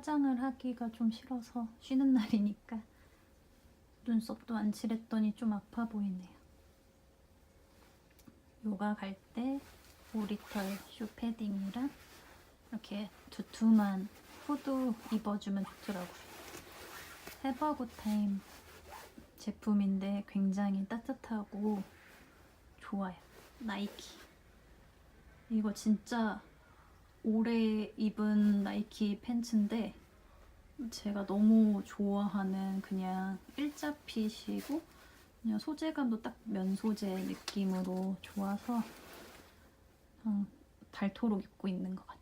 화장을 하기가 좀 싫어서 쉬는 날이니까 눈썹도 안 칠했더니 좀 아파 보이네요. 요가 갈 때 오리털 쇼 패딩이랑 이렇게 두툼한 후드 입어주면 좋더라고요. 해버굿타임 제품인데 굉장히 따뜻하고 좋아요. 나이키. 이거 진짜 오래 입은 나이키 팬츠인데 제가 너무 좋아하는 그냥 일자핏이고 그냥 소재감도 딱 면 소재 느낌으로 좋아서 어, 닳도록 입고 있는 것 같아요.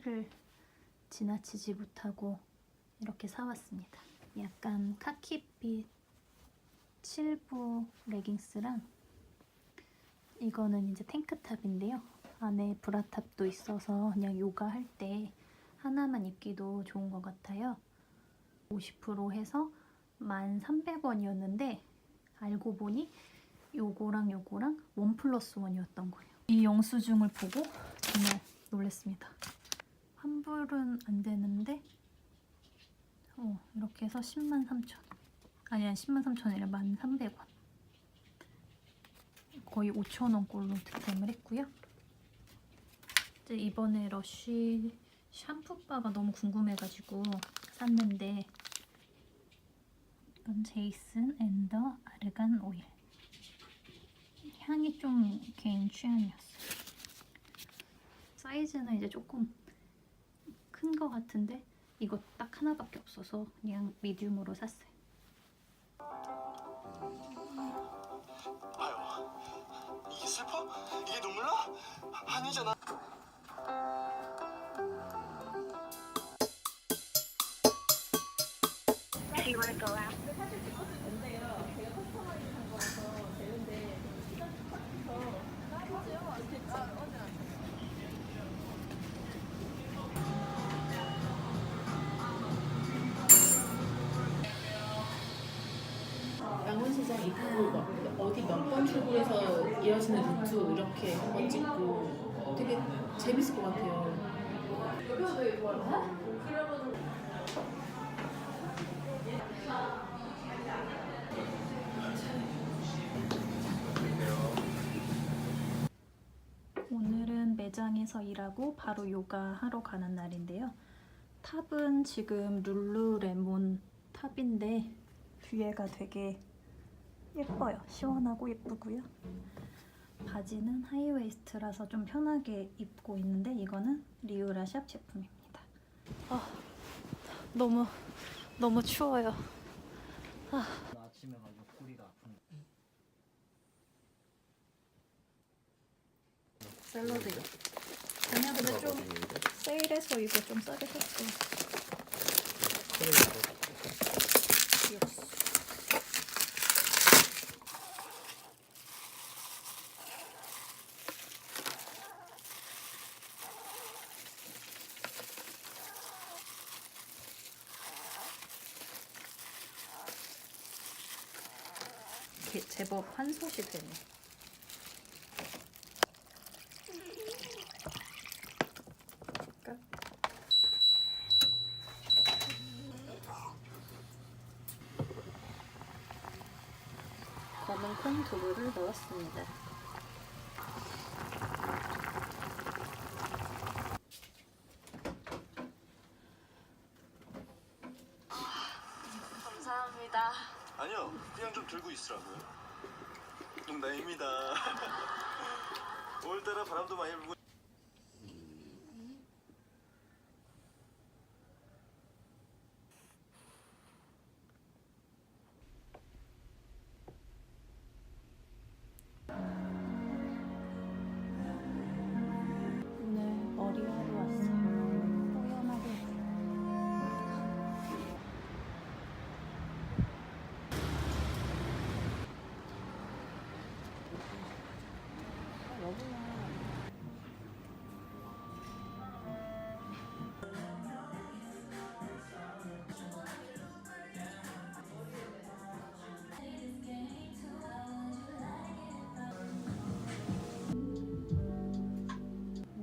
세일을 지나치지 못하고 이렇게 사왔습니다. 약간 카키빛 칠부 레깅스랑 이거는 이제 탱크탑인데요. 안에 브라탑도 있어서 그냥 요가 할 때 하나만 입기도 좋은 것 같아요. 50% 해서 1,300원이었는데 알고 보니 요거랑 요거랑 원 플러스 원이었던 거예요. 이 영수증을 보고 정말 놀랐습니다. 환불은 안 되는데? 어, 이렇게 해서 10만 3천. 아니 야 10만 3천 아니라 1만 300원. 거의 5천 원꼴로 득템을 했고요. 이제 이번에 러쉬 샴푸바가 너무 궁금해가지고 샀는데 이건 제이슨 앤더 아르간 오일. 향이 좀 개인 취향이었어요. 사이즈는 이제 조금 큰 거 같은데 이거 딱 하나밖에 없어서 그냥 미디움으로 샀어요. 아유, 이게 슬퍼? 이게 눈물 나? 아니잖아. 양문시장 입구 막 어디 몇 번 출구에서 이어지는 루트 이렇게 한 번 찍고 되게 재밌을 것 같아요. 오늘은 매장에서 일하고 바로 요가 하러 가는 날인데요. 탑은 지금 룰루레몬 탑인데 뒤에가 되게 예뻐요. 시원하고 예쁘고요. 바지는 하이웨이스트라서 좀 편하게 입고 있는데 이거는 리우라 샵 제품입니다. 아, 너무 너무 추워요. 아침에 가지고 꼬리가 아픈 샐러드요. 그냥 근데 좀 세일해서 이거 좀 싸게 샀어요. 제법 한 솥이 되네. 볼까? 검은 콩 두부를 넣었습니다. 감사합니다. 아니요, 그냥 좀 들고 있으라고요. 농담입니다. 오늘따라 바람도 많이 불고.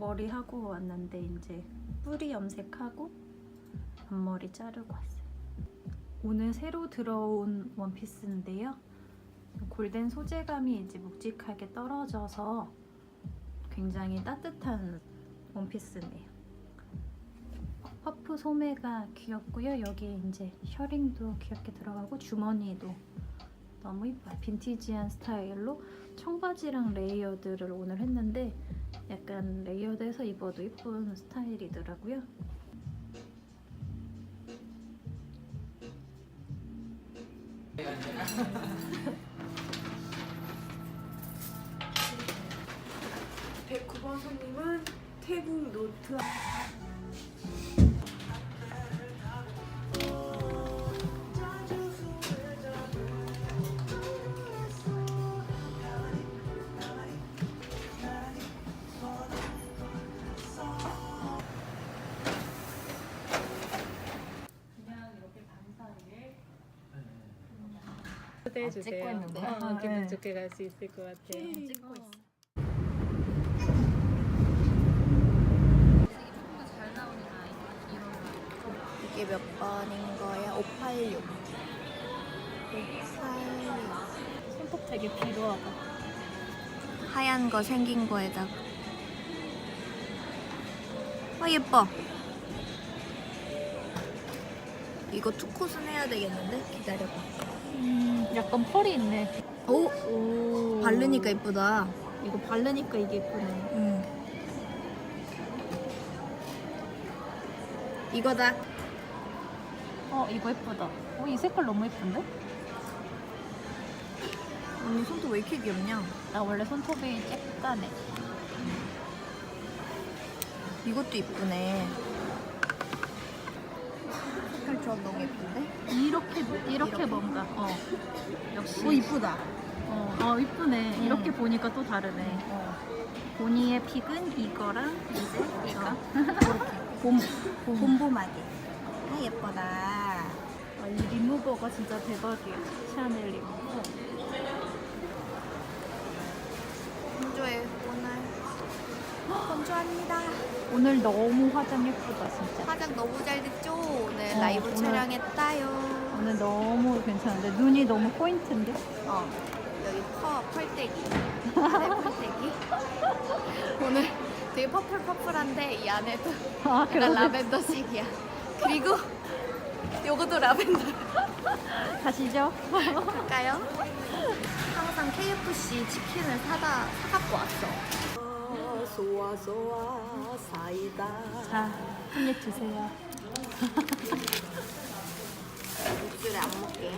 머리 하고 왔는데 이제 뿌리 염색하고 앞머리 자르고 왔어요. 오늘 새로 들어온 원피스인데요. 골덴 소재감이 이제 묵직하게 떨어져서 굉장히 따뜻한 원피스네요. 퍼프 소매가 귀엽고요. 여기 이제 셔링도 귀엽게 들어가고 주머니도 너무 이뻐요. 빈티지한 스타일로 청바지랑 레이어드를 오늘 했는데 약간 레이어드해서 입어도 이쁜 스타일이더라고요. 손님은 태국 노트 찍고 있는데. 어, 기분 좋게 갈 수 있을 것 같아요. 찍고 있어. 이게 몇 번인 거야? 586. 586. 손톱 되게 비루하다. 하얀 거 생긴 거에다가. 아, 예뻐. 이거 투콧은 해야 되겠는데? 기다려봐. 음, 약간 펄이 있네. 오! 오. 바르니까 예쁘다. 이거 바르니까 이게 예쁘네. 응. 이거다. 어, 이거 예쁘다. 어, 이 색깔 너무 예쁜데? 언니 손톱 왜 이렇게 귀엽냐? 나 원래 손톱이 쬐까네. 이것도 이쁘네. 색깔 조합 너무 예쁜데? 이렇게 이렇게 뭔가. 어. 역시. 오, 이쁘다. 어, 어 이쁘네. 응. 이렇게 보니까 또 다르네. 어. 보니의 픽은 이거랑 이제 이거. 봄, 봄봄하게. 아, 예쁘다. 아, 이 리무버가 진짜 대박이야. 샤넬 리무버. 건조합니다. 오늘 너무 화장 예쁘다 진짜. 화장 너무 잘 됐죠? 오늘 어, 라이브 오늘- 촬영했다요. 오늘 너무 괜찮은데 눈이 너무 포인트인데? 어, 여기 퍼, 펄떼기. 안에 펄떼기. 오늘 되게 퍼플퍼플한데 이 안에도 아 약간 라벤더색이야. 그리고 요것도 라벤더. 가시죠. 할까요? 항상 KFC 치킨을 사다 사갖고 왔어. 소아 소아 사이다 자, 한 입 드세요. 육수를 안 먹게.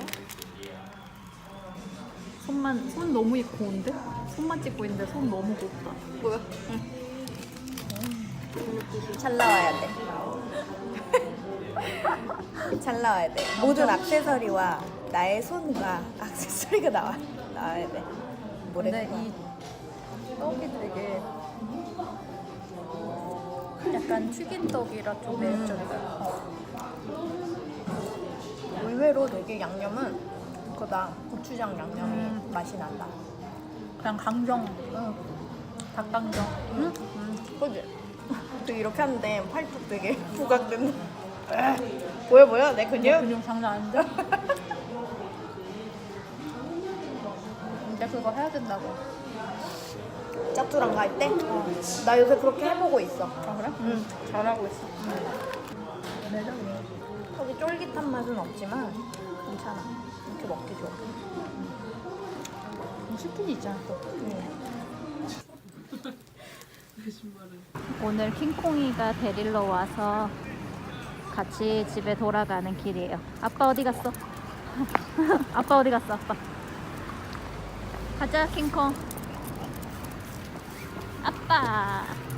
손만 손 너무 고운데? 손만 찍고 있는데 손 너무 곱다. 뭐야? 응. 잘 나와야 돼. 잘 나와야 돼. 모든 액세서리와 나의 손과 액세서리가 나와 나와야 돼. 근데? 이 떡이 되게 약간 튀김떡이라 좀 매력적이다. 의외로 되게 양념은 그다 고추장 양념이 음. 맛이 난다. 그냥 강정, 응. 닭강정. 응? 그지? 되게 이렇게 하는데 팔뚝 되게 부각된다. 보여 보여 내 근육? 근육 장난 아닌데? 이제 그거 해야 된다고. 짭조랑 갈 때? 나 요새 그렇게 해보고 있어. 아 그래? 응. 잘하고 있어. 거기 쫄깃한 맛은 없지만 괜찮아. 이렇게 먹기 좋아. 치킨이 있잖아 또. 응. 오늘 킹콩이가 데리러 와서 같이 집에 돌아가는 길이에요. 아빠 어디 갔어? 아빠 어디 갔어? 아빠. 가자 킹콩. 아빠.